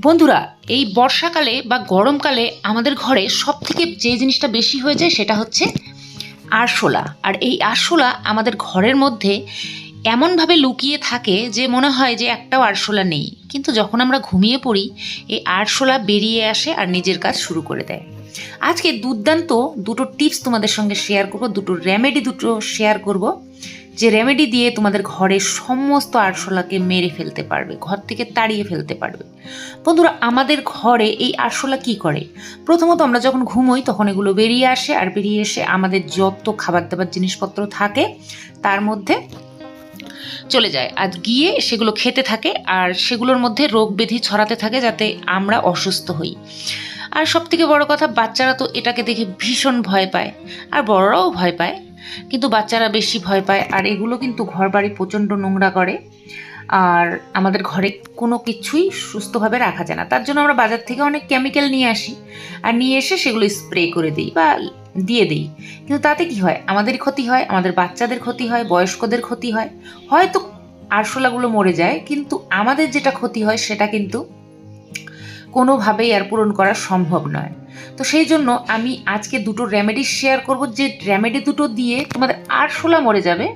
বন্ধুরা, এই বর্ষাকালে বা গরমকালে আমাদের ঘরে সব থেকে যে জিনিসটা বেশি হয়ে যায় সেটা হচ্ছে আরশোলা। আর এই আরশোলা আমাদের ঘরের মধ্যে এমনভাবে লুকিয়ে থাকে যে মনে হয় যে একটাও আরশোলা নেই। কিন্তু যখন আমরা ঘুমিয়ে পড়ি, এই আরশোলা বেরিয়ে আসে আর নিজের কাজ শুরু করে দেয়। আজকে দুর্দান্ত দুটো টিপস তোমাদের সঙ্গে শেয়ার করব, দুটো রেমেডি দুটো শেয়ার করব। যে রেমেডি দিয়ে তোমাদের ঘরের সমস্ত আরশোলাকে মেরে ফেলতে পারবে, ঘর থেকে তাড়িয়ে ফেলতে পারবে। বন্ধুরা, আমাদের ঘরে এই আরশোলা কি করে? প্রথমত আমরা যখন ঘুমোই তখন এগুলো বেরিয়ে আসে আর বেরিয়ে এসে আমাদের যত খাবার দাবার জিনিসপত্র থাকে তার মধ্যে চলে যায়। আর গিয়ে সেগুলো খেতে থাকে আর সেগুলোর মধ্যে রোগ ব্যাধি ছড়াতে থাকে যাতে আমরা অসুস্থ হই। আর সব থেকে বড় কথা, বাচ্চারা তো এটাকে দেখে ভীষণ ভয় পায়। আর বড়রাও ভয় পায় কিন্তু বাচ্চারা বেশি ভয় পায়। আর এগুলো কিন্তু ঘর বাড়ি প্রচণ্ড নোংরা করে। আর আমাদের ঘরে কোনো কিছুই সুস্থভাবে রাখা যায় না। তার জন্য আমরা বাজার থেকে অনেক কেমিক্যাল নিয়ে আসি। আর নিয়ে এসে সেগুলো স্প্রে করে দিই বা দিয়ে দিই। কিন্তু তাতে কি হয়? আমাদের ক্ষতি হয়, আমাদের বাচ্চাদের ক্ষতি হয়, বয়স্কদের ক্ষতি হয়। হয়তো আরশোলাগুলো মরে যায়, কিন্তু আমাদের যেটা ক্ষতি হয় সেটা কিন্তু কোনোভাবেই আর পূরণ করা সম্ভব নয়। তো সেই জন্য আমি আজকে দুটো রেমেডি শেয়ার করব। যে রেমেডি দুটো দিয়ে তোমাদের আরশোলা মরে যাবে,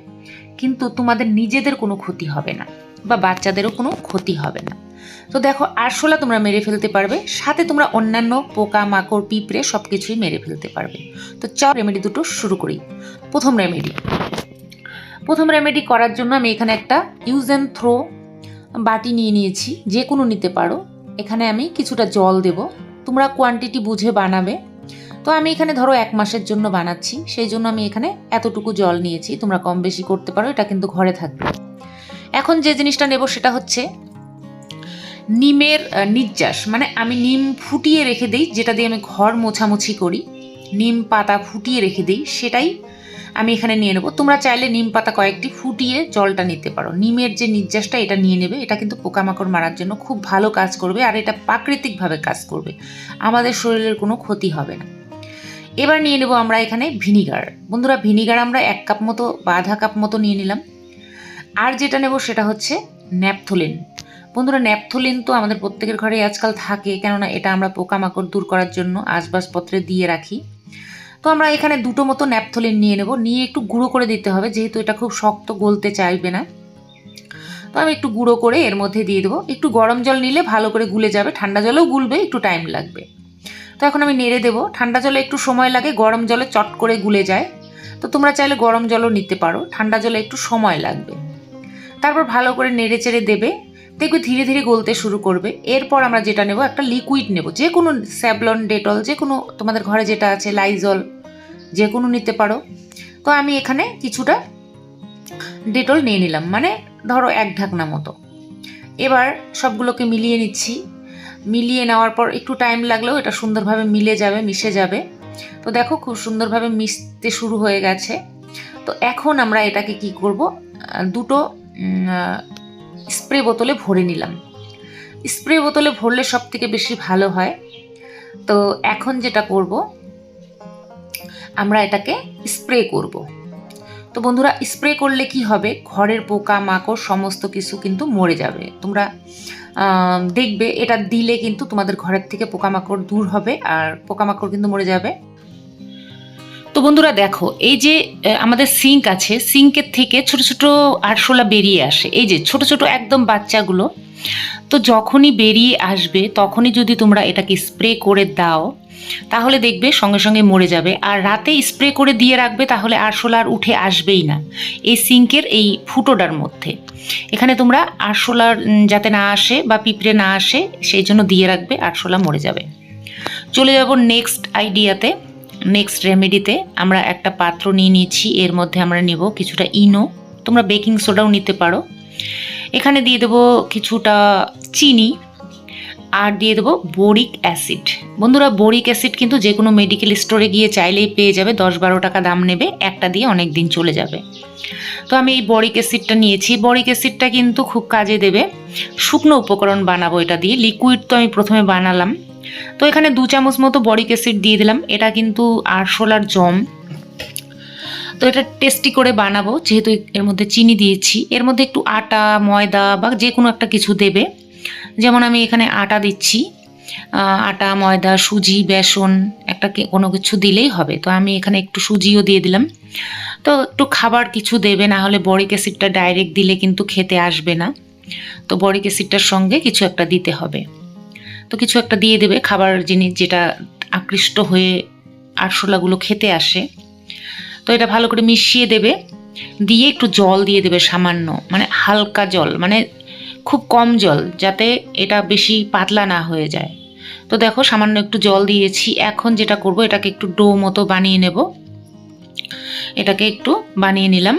কিন্তু তোমাদের নিজেদের কোনো ক্ষতি হবে না বা বাচ্চাদেরও কোনো ক্ষতি হবে না। তো দেখো আরশোলা তোমরা মেরে ফেলতে পারবে, সাথে তোমরা অন্যান্য পোকা মাকড় পিঁপড়ে সব কিছুই মেরে ফেলতে পারবে। তো চাও রেমেডি দুটো শুরু করি। প্রথম রেমেডি প্রথম রেমেডি করার জন্য আমি এখানে একটা ইউজ অ্যান্ড থ্রো বাটি নিয়ে নিয়েছি যে কোনো নিতে পারো। এখানে আমি কিছুটা জল দেব। তোমরা কোয়ান্টিটি বুঝে বানাবে। তো আমি এখানে ধরো এক মাসের জন্য বানাচ্ছি। সেই জন্য আমি এখানে এতটুকু জল নিয়েছি। তোমরা কম বেশি করতে পারো, এটা কিন্তু ঘরে থাকবে। এখন যে জিনিসটা নেব সেটা হচ্ছে নিমের নির্যাস। মানে আমি নিম ফুটিয়ে রেখে দিই, যেটা দিয়ে আমি ঘর মোছামুছি করি। নিম পাতা ফুটিয়ে রেখে দিই, সেটাই আমি এখানে নিয়ে নেব। তোমরা চাইলে নিম পাতা কয়েকটি ফুটিয়ে জলটা নিতে পারো। নিমের যে নির্যাসটা, এটা নিয়ে নেবে। এটা কিন্তু পোকামাকড় মারার জন্য খুব ভালো কাজ করবে আর এটা প্রাকৃতিকভাবে কাজ করবে। আমাদের শরীরের কোনো ক্ষতি হবে না। এবার নিয়ে নেব আমরা এখানে ভিনিগার। বন্ধুরা, ভিনিগার আমরা এক কাপ মতো বা আধা কাপ মতো নিয়ে নিলাম। আর যেটা নেব সেটা হচ্ছে ন্যাপথলিন। বন্ধুরা, ন্যাপথলিন তো আমাদের প্রত্যেকের ঘরে আজকাল থাকে। কেননা এটা আমরা পোকামাকড় দূর করার জন্য আসবাসপত্রে দিয়ে রাখি। তো আমরা এখানে দুটো মতো ন্যাপথলিন নিয়ে নেব। নিয়ে একটু গুঁড়ো করে দিতে হবে, যেহেতু এটা খুব শক্ত গলতে চাইবে না। তো আমি একটু গুঁড়ো করে এর মধ্যে দিয়ে দেবো। একটু গরম জল নিলে ভালো করে গুলে যাবে। ঠান্ডা জলেও গুলবে, একটু টাইম লাগবে। তো এখন আমি নেড়ে দেবো। ঠান্ডা জলে একটু সময় লাগে, গরম জলে চট করে গুলে যায়। তো তোমরা চাইলে গরম জলও নিতে পারো। ঠান্ডা জলে একটু সময় লাগবে। তারপর ভালো করে নেড়ে চেড়ে দেবে। দেখবে ধীরে ধীরে গলতে শুরু করবে। এরপর আমরা যেটা নেব, একটা লিকুইড নেব। যে কোনো স্যাভলন ডেটল যে কোনো তোমাদের ঘরে যেটা আছে লাইজল যে কোনো নিতে পারো। তো আমি এখানে কিছুটা ডেটল নিয়ে নিলাম মানে ধরো এক ঢাকনা মতো। এবার সবগুলোকে মিলিয়ে নিচ্ছি। মিলিয়ে নেওয়ার পর একটু টাইম লাগলেও এটা সুন্দরভাবে মিলে যাবে, মিশে যাবে। তো দেখো খুব সুন্দরভাবে মিশতে শুরু হয়ে গেছে। তো এখন আমরা এটাকে কি করব? দুটো স্প্রে বোতলে ভরে নিলাম। স্প্রে বোতলে ভরলে সব থেকে বেশি ভালো হয়। তো এখন যেটা করব আমরা এটাকে স্প্রে করব। তো বন্ধুরা স্প্রে করলে কি হবে? ঘরের পোকা, মাকড়, সমস্ত কিছু কিন্তু মরে যাবে। তোমরা দেখবে, এটা দিলে কিন্তু তোমাদের ঘরের থেকে পোকামাকড় দূর হবে আর পোকামাকড় কিন্তু মরে যাবে। তো বন্ধুরা, দেখো, এই যে আমাদের সিঙ্ক আছে সিঙ্কের থেকে ছোট ছোট আরশোলা বেরিয়ে আসে। এই যে, ছোট ছোট একদম বাচ্চাগুলো। তো যখনই বেরিয়ে আসবে, তখনই যদি তোমরা এটাকে স্প্রে করে দাও তাহলে দেখবে সঙ্গে সঙ্গে মরে যাবে। আর রাতে স্প্রে করে দিয়ে রাখবে তাহলে আরশোলা আর উঠে আসবেই না। এই সিঙ্কের এই ফুটোটার মধ্যে। এখানে তোমরা আরশোলার যাতে না আসে বা পিঁপড়ে না আসে, সেই জন্য দিয়ে রাখবে আরশোলা মরে যাবে। চলে যাব নেক্সট আইডিয়াতে নেক্সট রেমেডিতে আমরা একটা পাত্র নিয়ে নিয়েছি। এর মধ্যে আমরা নেব কিছুটা ইনো। তোমরা বেকিং সোডাও নিতে পারো। এখানে দিয়ে দেবো কিছুটা চিনি। আর দিয়ে দেবো বোরিক অ্যাসিড বন্ধুরা বোরিক অ্যাসিড কিন্তু যে কোনো মেডিকেল স্টোরে গিয়ে চাইলেই পেয়ে যাবে, দশ বারো টাকা দাম নেবে, একটা দিয়ে অনেক দিন চলে যাবে। তো আমি এই বরিক অ্যাসিডটা নিয়েছি। বরিক অ্যাসিডটা কিন্তু খুব কাজে দেবে। শুকনো উপকরণ বানাবো এটা দিয়ে লিকুইড তো আমি প্রথমে বানালাম। তো এখানে দু চামচ মতো বরিক অ্যাসিড দিয়ে দিলাম। এটা কিন্তু আরশোলার জম। তো এটা টেস্টি করে বানাবো, যেহেতু এর মধ্যে চিনি দিয়েছি। এর মধ্যে একটু আটা, ময়দা বা যে কোনো একটা কিছু দেবে। যেমন আমি এখানে আটা দিচ্ছি আটা, ময়দা, সুজি, বেসন, একটা কোনো কিছু দিলেই হবে। তো আমি এখানে একটু সুজিও দিয়ে দিলাম। তো একটু খাবার কিছু দেবে, না হলে বরিক অ্যাসিডটা ডাইরেক্ট দিলে কিন্তু খেতে আসবে না। তো বরিক অ্যাসিডটার সঙ্গে কিছু একটা দিতে হবে। তো কিছু একটা দিয়ে দেবে, খাবার জিনিস যেটা আকৃষ্ট হয়ে আরশোলাগুলো খেতে আসে। তো এটা ভালো করে মিশিয়ে দেবে। দিয়ে একটু জল দিয়ে দেবে সামান্য মানে হালকা জল মানে খুব কম জল যাতে এটা বেশি পাতলা না হয়ে যায়। তো দেখো, সামান্য একটু জল দিয়েছি। এখন যেটা করব, এটাকে একটু ডো মতো বানিয়ে নেব। এটাকে একটু বানিয়ে নিলাম।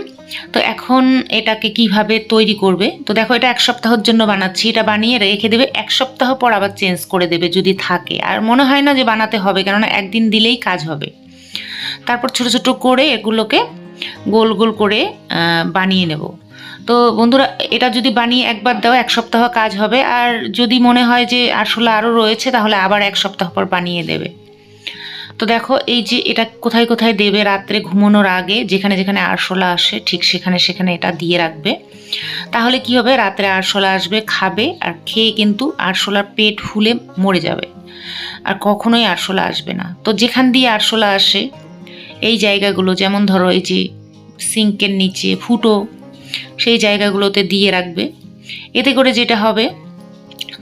তো এখন এটাকে কীভাবে তৈরি করবে? তো দেখো, এটা এক সপ্তাহের জন্য বানাচ্ছি। এটা বানিয়ে রেখে দেবে। এক সপ্তাহ পর আবার চেঞ্জ করে দেবে যদি থাকে। আর মনে হয় না যে বানাতে হবে, কেননা একদিন দিলেই কাজ হবে। তারপর ছোট ছোট করে এগুলোকে গোল গোল করে বানিয়ে নেব। তো বন্ধুরা, এটা যদি বানিয়ে একবার দাও, এক সপ্তাহ কাজ হবে। আর যদি মনে হয় যে আসলে আরও রয়েছে, তাহলে আবার এক সপ্তাহ পর বানিয়ে দেবে। তো দেখো, এই যে এটা কোথায় কোথায় দেবে রাত্রে ঘুমানোর আগে, যেখানে যেখানে আরশোলা আসে, ঠিক সেখানে সেখানে এটা দিয়ে রাখবে। তাহলে কি হবে? রাত্রে আরশোলা আসবে, খাবে, আর খেয়ে কিন্তু আরশোলার পেট ফুলে মরে যাবে। আর কখনোই আরশোলা আসবে না। তো যেখান দিয়ে আরশোলা আসে, এই জায়গাগুলো, যেমন ধরো এই যে সিঙ্কের নিচে ফুটো সেই জায়গাগুলোতে দিয়ে রাখবে। এতে করে যেটা হবে,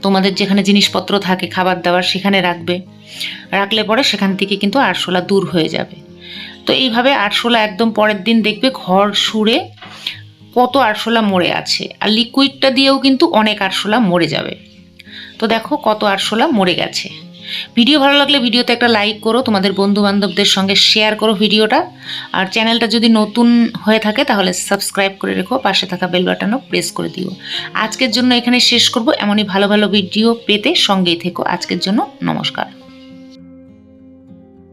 তোমাদের যেখানে জিনিসপত্র থাকে, খাবার দাবার সেখানে রাখবে। রাখলে পরে সেখান থেকে কিন্তু আরশোলা দূর হয়ে যাবে। তো এইভাবে আরশোলা একদম পরের দিন দেখবে ঘর সুরে কত আরশোলা মরে আছে। আর লিকুইডটা দিয়েও কিন্তু অনেক আরশোলা মরে যাবে। তো দেখো কত আরশোলা মরে গেছে। ভিডিও ভালো লাগলে ভিডিওতে একটা লাইক করো, তোমাদের বন্ধু বান্ধবদের সঙ্গে শেয়ার করো ভিডিওটা। আর চ্যানেলটা যদি নতুন হয়ে থাকে, তাহলে সাবস্ক্রাইব করে রেখো, পাশে থাকা বেল বাটনও প্রেস করে দিও। আজকের জন্য এখানে শেষ করব, এমনই ভালো ভালো ভিডিও পেতে সঙ্গেই থেকো। আজকের জন্য নমস্কার।